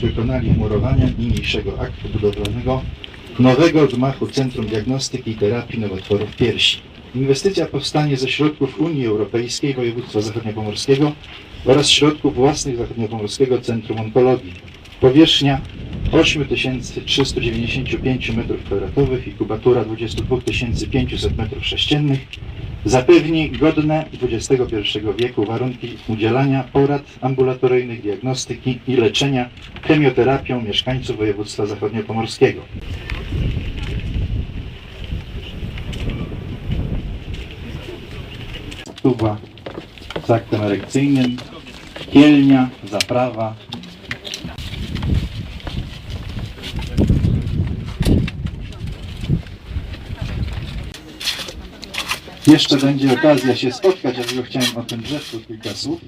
gość dokonali murowania niniejszego aktu budowlanego nowego gmachu Centrum Diagnostyki i Terapii Nowotworów Piersi. Inwestycja powstanie ze środków Unii Europejskiej Województwa Zachodniopomorskiego oraz środków własnych Zachodniopomorskiego Centrum Onkologii. Powierzchnia 8395 m2 i kubatura 22 500 m3 zapewni godne XXI wieku warunki udzielania porad ambulatoryjnych, diagnostyki i leczenia chemioterapią mieszkańców województwa zachodniopomorskiego. Tuba z aktem erekcyjnym, kielnia, zaprawa, Jeszcze będzie okazja się spotkać, dlatego chciałem o tym drzewku kilka słów.